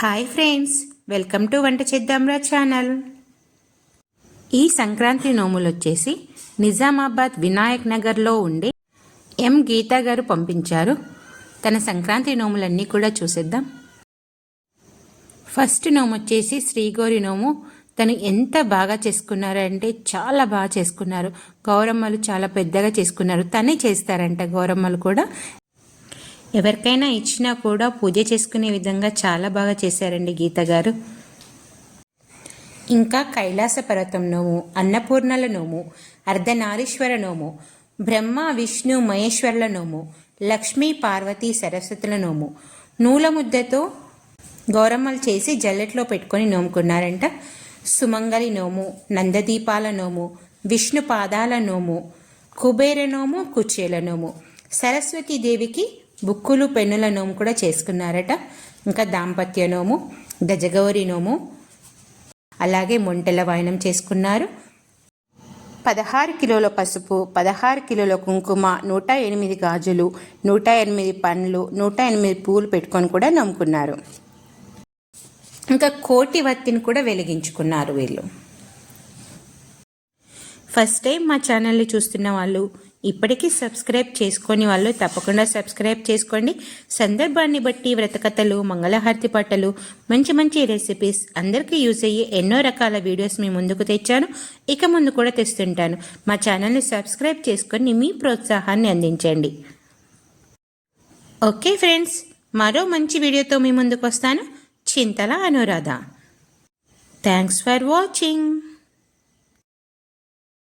Hi friends welcome to వంట చేద్దాంరా channel. ఈ సంక్రాంతి నోములు వచ్చేసి నిజామాబాద్ వినాయక్ నగర్లో ఉండే ఎం గీతా గారు పంపించారు. తన సంక్రాంతి నోములన్నీ కూడా చూసేద్దాం. ఫస్ట్ నోము వచ్చేసి శ్రీగౌరి నోము. తను ఎంత బాగా చేసుకున్నారంటే చాలా బాగా చేసుకున్నారు. గౌరమ్మలు చాలా పెద్దగా చేసుకున్నారు. తనే చేస్తారంట గౌరమ్మలు కూడా. ఎవరికైనా ఇచ్చినా కూడా పూజ చేసుకునే విధంగా చాలా బాగా చేశారండి గీత గారు. ఇంకా కైలాస పర్వతం నోము అన్నపూర్ణల నోము అర్ధనారీశ్వర నోము బ్రహ్మ విష్ణు మహేశ్వరుల నోము లక్ష్మీ పార్వతీ సరస్వతుల నోము. నూల ముద్దతో గౌరమ్మలు చేసి జల్లెట్లో పెట్టుకొని నోముకున్నారంట. సుమంగలి నోము నందదీపాల నోము విష్ణు పాదాల నోము కుబేర నోము కుచేల నోము. సరస్వతీదేవికి బుక్కులు పెన్నుల నోము కూడా చేసుకున్నారట. ఇంకా దాంపత్య నోము గజగౌరి నోము అలాగే మొంటెల వాయనం చేసుకున్నారు. పదహారు కిలోల పసుపు పదహారు కిలోల కుంకుమ నూట ఎనిమిది గాజులు నూట ఎనిమిది పండ్లు నూట ఎనిమిది పూలు పెట్టుకొని కూడా నమ్ముకున్నారు. ఇంకా కోటి వత్తిని కూడా వెలిగించుకున్నారు వీళ్ళు. ఫస్ట్ టైం మా ఛానల్ని చూస్తున్న వాళ్ళు ఇప్పటికీ సబ్స్క్రైబ్ చేసుకొని వాళ్ళు తప్పకుండా సబ్స్క్రైబ్ చేసుకోండి. సందర్భాన్ని బట్టి వ్రతకథలు మంగళహారతి పాటలు మంచి మంచి రెసిపీస్ అందరికీ యూజ్ అయ్యే ఎన్నో రకాల వీడియోస్ మీ ముందుకు తెచ్చాను. ఇక ముందు కూడా తెస్తుంటాను. మా ఛానల్ని సబ్స్క్రైబ్ చేసుకొని మీ ప్రోత్సాహాన్ని అందించండి. ఓకే ఫ్రెండ్స్ మరో మంచి వీడియోతో మీ ముందుకు వస్తాను. Chintala Anuradha. Thanks for watching